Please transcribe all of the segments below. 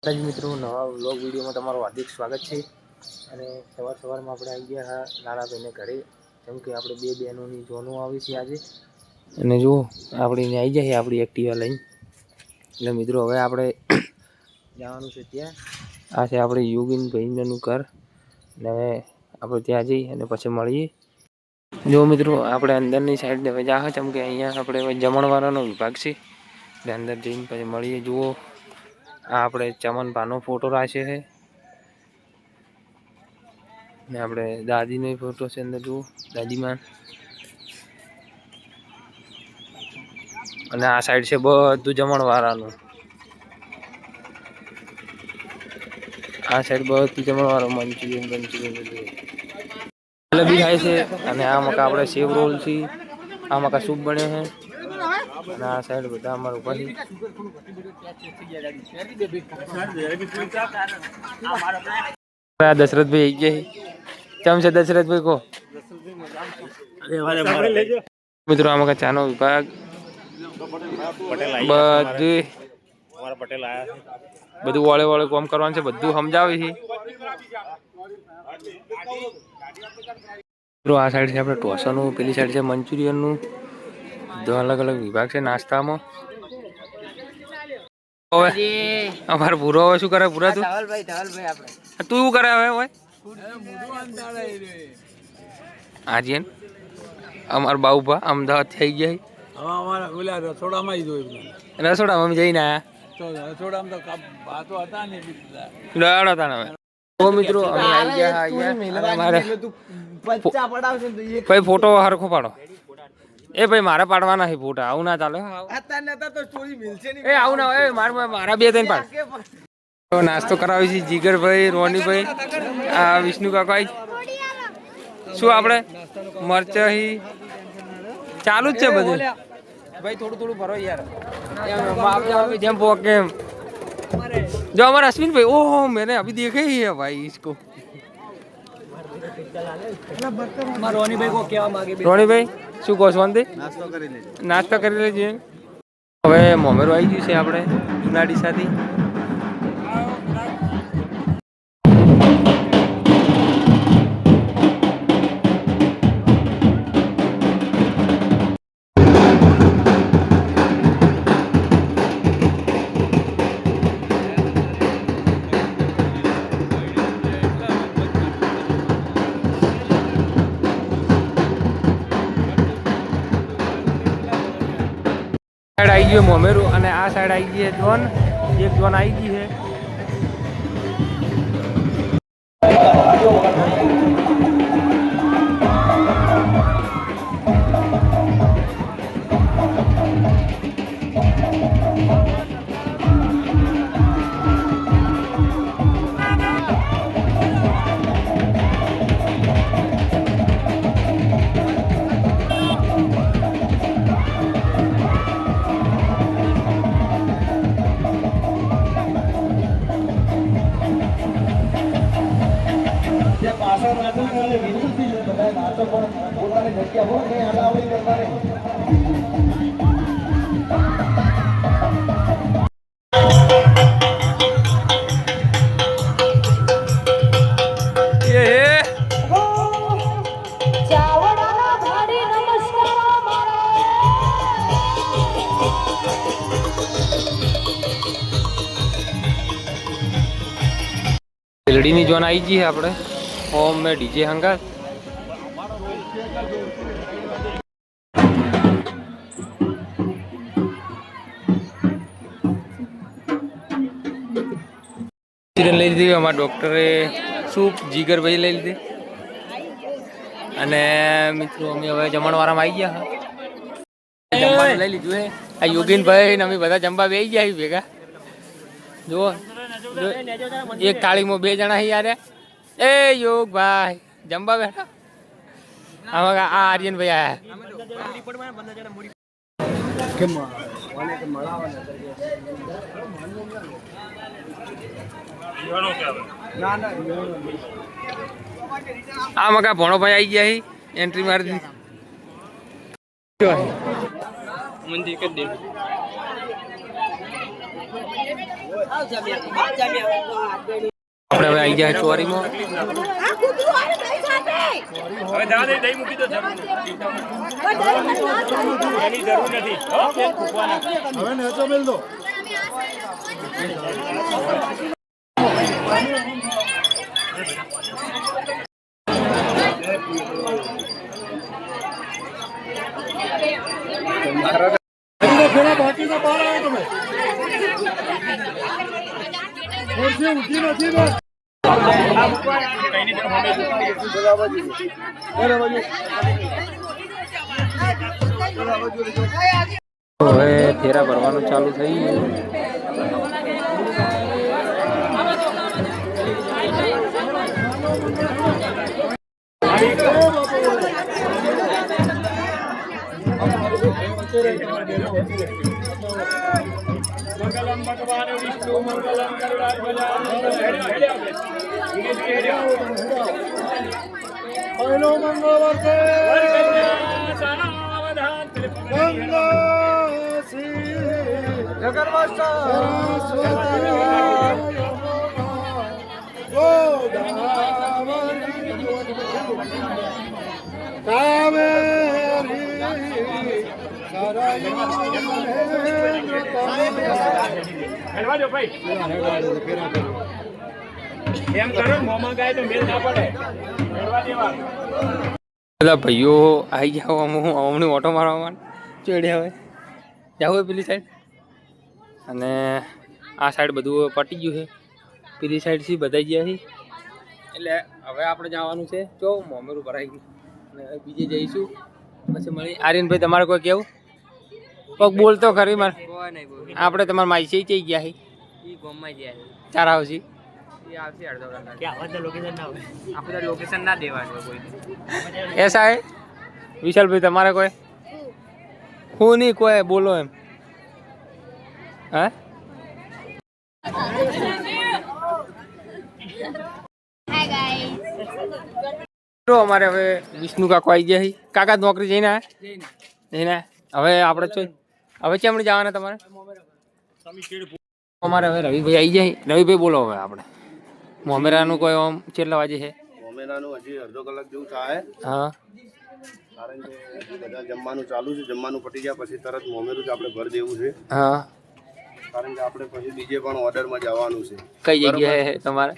માતાજી મિત્રો, નવા વ્લોગ વિડીયોમાં તમારું હાર્દિક સ્વાગત છે. અને સવાર સવારમાં આપણે આવી ગયા હા લાલાભાઈને ઘરે, કેમ કે આપણે બે બહેનોની જોનું આવી છે આજે. અને જુઓ આપણે અહીંયા આવી જઈએ આપણી એક્ટિવા લઈને. એટલે મિત્રો, હવે આપણે જવાનું છે ત્યાં. આ છે આપણે યોગીન ભાઈનું ઘર. અને હવે આપણે ત્યાં જઈ અને પછી મળીએ. જો મિત્રો, આપણે અંદરની સાઈડ હવે જા કેમ કે અહીંયા આપણે હવે જમણવાળાનો વિભાગ છે. એટલે અંદર જઈને પછી મળીએ, જુઓ. આ આપણે ચમનભાનો ફોટો રાખ્યો છે. ને આપણે દાદીનો ફોટો છે અંદર જુઓ દાદીમાં અને આ સાઈડ છે બધું જમણવાળાનું. આ સાઈડ બધું જમણવાળું મંચુરિયન મંચુરિયન બધું. જલેબી ખાય છે અને આ મકા આપણે સેવ રોલ છે. આ મકા સૂપ બને છે. અને આ સાઈડ બધા અમારું આ દશરથભાઈ આવી ગયા. કેમ છે દશરથભાઈ કહો? મિત્રો, આમાં ચાનો વિભાગ? બધું પટેલ બધું વળે વળે કોમ કરવાનું છે, બધું સમજાવે છે. આ સાઈડ છે, આપણે ઢોસાનું, પેલી સાઈડ છે, મંચુરિયનનું. બધો અલગ અલગ વિભાગ છે નાસ્તામાં. હવે અમારે ભૂરો હવે શું કરે? ભૂરા તું? તું શું કરે હવે આજે અમાર બાઉભા અમદાવાદ થઈ ગયા હવે અમારા રસોડામાં રસોડા અમે જઈને રસોડામાં તો હતા ને લડો તાણ હવે. મિત્રો અમે આવી ગયા અહીંયા. અને મારે બચ્ચા પડાવશે ને તો એક ભાઈ ફોટો હરખો પાડો એ ભાઈ મારે પાડવાના છે ફોટા આવું ના ચાલે હો. હતા નતા તો સ્ટોરી મિલશે નહીં એ આવું ના એ મારે મારા બે ત્રણ પાડ તો નાસ્તો કરાવી છે જીગરભાઈ રોનીભાઈ આ વિષ્ણુ કાકાઈ શું આપણે મરચાઈ ચાલુ જ છે બધું ભાઈ થોડું થોડું ભરો યાર એમ આપણે હવે જેમ પોકે એમ જો हमारा अश्विन भाई ओह मैंने अभी देखा ही है भाई इसको રોનીભાઈ કો કેવા માંગે રોણીભાઈ શું કહો શાંતિ નાસ્તો કરી લેજો. નાસ્તો કરી લેજો હવે મોમેરો આવી ગયું છે આપણે જૂના ડીસાથી સાઈડ આવી ગયો મોમેરું અને આ સાઈડ આવી ગઈ જોન એક જોન આવી ગઈ છે. હે ભારે નમસ્કાર મારા રેલડીની જોન આવી ગઈ છે આપણે ઓમ મેં ડીજે હંગાત સિરિયલ લઈ લીધી અમારા ડૉક્ટરે સૂપ જીગરભાઈ લઈ લીધી. અને મિત્રો, અમે હવે જમણવારામાં આવી ગયા જમવાનું લઈ લીધું હે આ યોગીનભાઈ અમે બધા જમવા બે ગયા ભેગા. જુઓ એક થાળીમાં બે જણા યાર. એ યોગ ભાઈ જમવા બેઠા. આમાં આ આર્યન ભાઈ આયા આ મકા ભણો ભાઈ આવી ગયા હી? એન્ટ્રી મારી દીધી મંદિર કરી દે આપણે હવે આવી ગયા ચોરીમાં. હવે દે. દહીં મૂકી દો જરૂર એની જરૂર નથી હો, બેન, ફૂંકવાના. હવે ફેરા ભરવાનું ચાલુ થઈ ગયું मंगलम भगवान विष्णु मंगलम पहलो मंगल जगन्नाथ ગાય બધા ભાઈઓ આવી જાઓ હું અમની ઓટો મારવા માટે. ચડ્યા હવે જાવ હોય પેલી સાઈડ અને આ સાઈડ બધું પટી ગયું છે. પેલી સાઈડથી બધા ગયા છે. એટલે હવે આપણે જવાનું છે. જો મોમેરું ભરાઈ ગયું અને હવે બીજે જઈશું. પછી મળી આર્યનભાઈ તમારે કોઈ કેવું? કોઈક બોલતો ખરી મારે. આપણે તમારા માઈસી ચઈ ગયા છે ઈ ગોમમાં જાય ચાર આવશી. એસા હે વિશાલભાઈ તમારે કોઈ? હું નહીં કોઈ બોલો એમ. હા? તો અમારે હવે વિષ્ણુ કાકો આવી ગયા છે. કાકા નોકરી જઈને આયા? જઈને. હવે આપણે છો હવે ચેમણે જવાના તમારે? અમારે હવે રવિભાઈ આવી જાય રવિભાઈ બોલો હવે આપણે. મોમેરાનું કોઈ આમ કેટલા વાગે છે? મોમેરાનું હજી અડધો કલાક જેવું થાય. હા. કારણ કે બધા જમવાનું ચાલુ છે. જમવાનું પટી ગયા પછી તરત મોમેરું જ આપણે ભર દેવું છે. હા. કારણ કે આપણે પછી બીજે પણ ઓર્ડરમાં જવાનું છે. કઈ જગ્યાએ તમારે?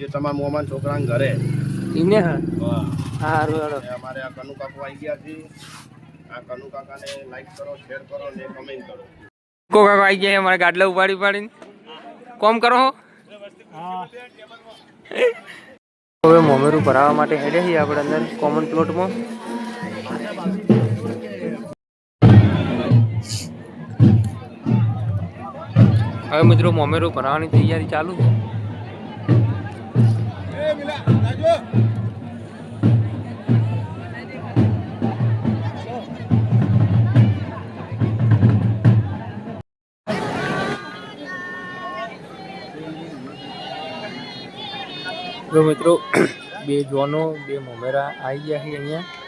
જે તમારા મોમાન છોકરાના ઘરે. એમને હા. સારું હેડો અમારે આ કનુ કાકો આવી ગયા છે. આ કનુ કાકાને લાઈક કરો શેર કરો ને કમેન્ટ કરો. કો કાકા આવી ગયા અમારે ગાડલા ઉપાડી ઉપાડીને? કોમ કરો હો? હવે મોમેરું ભરાવા માટે હેડે છીએ આપણે અંદર કોમન પ્લોટમાં હવે મિત્રો મોમેરું ભરાવાની તૈયારી ચાલુ છે. જોનો બે મોમેરા આવી ગયા છે અહીંયા.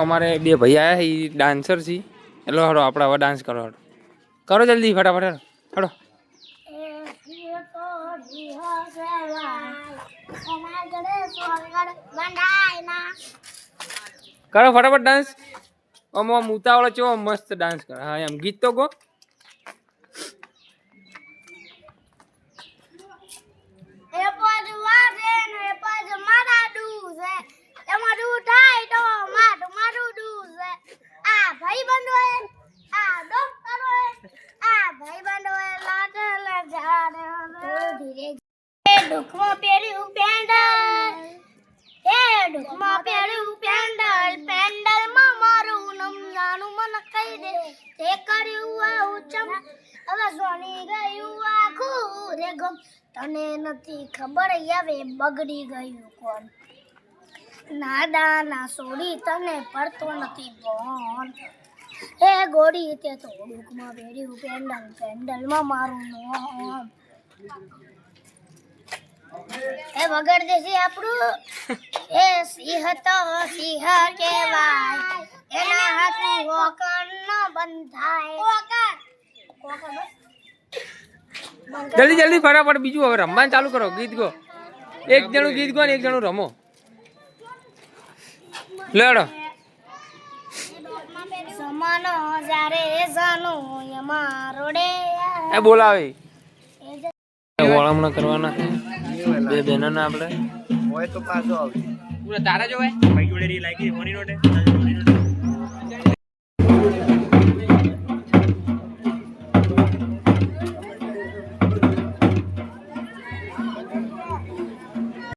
અમારે બે ભૈયા આવ્યા એ ડાન્સર છે. એટલે હડો આપણા ડાન્સ કરો હડો કરો જલ્દી, ફટાફટ હડો કરો ફટાફટ ડાન્સ આમ આમ ઉતાવળો ચો મસ્ત ડાન્સ કરે. હા એમ. ગીત તો ગો એ પદ વારે ને એ પદ મારા ડૂઝે એમાં ડૂ થાય તો મારું મારું ડૂઝે આ ભાઈ બંધો આ ડોક્ટરો આ ભાઈ બંધો લાટ લજાડે ધીરે એ દુખમાં પહેર્યું પેન્ડલ એ દુખમાં પહેર્યું પેન્ડલ પેન્ડલમાં મારું નામ જાણું મને કહી તે કર્યું આવું ચમ હવે સોની ગયું આખું રે ગમ. તને નથી ખબર હવે બગડી ગયું કોણ? નાદા ના સોડી તને પડતો નથી ભણ હે ગોડી તે તો ડૂકમાં બેડ્યું પેન્ડલ પેન્ડલમાં મારું નામ એ વગર દેશે આપણું? એ સિંહ તો સિંહ કહેવાય. એના હાથની હોકર જલ્દી જલ્દી ફટાફટ બીજું હવે રમવાનું ચાલુ કરો ગીત ગો. એક જણું ગીત ગો ને એક જણું રમો. લેડો. સમાનો જ્યારે જાનો એમાં રોડે એ બોલાવે. વળામણા કરવાના. બે બહેનો ને આપણે. હોય તો પાછો આવશે પૂરા તારા જોવાય ભાઈ જોડે રી લાગી મોની નોટે.